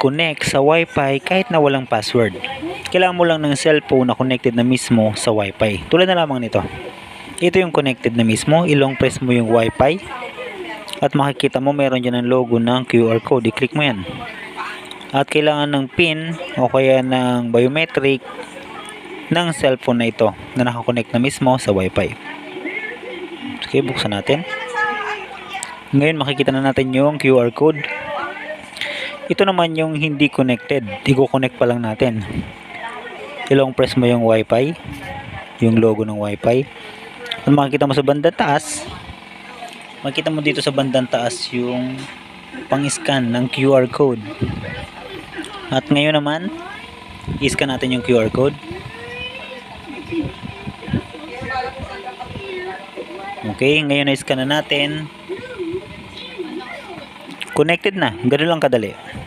mag-connect sa Wi-Fi kahit na walang password. Kailangan mo lang ng cellphone na connected na mismo sa Wi-Fi. Tulad na lamang nito. Ito yung connected na mismo. Ilong press mo yung Wi-Fi. At makikita mo meron dyan ang logo ng QR code. I-click mo yan. At kailangan ng PIN o kaya ng biometric ng cellphone na ito na nakakonect na mismo sa Wi-Fi. Okay, buksan natin. Ngayon makikita na natin yung QR code. Ito naman yung hindi connected. I-connect pa lang natin. Ilong press mo yung Wi-Fi. Yung logo ng Wi-Fi. At makikita mo sa bandang taas. Makikita mo dito sa bandang taas yung pang-scan ng QR code. At ngayon naman, i-scan natin yung QR code. Okay, ngayon na-scan na natin. Connected na. Ganun lang kadali.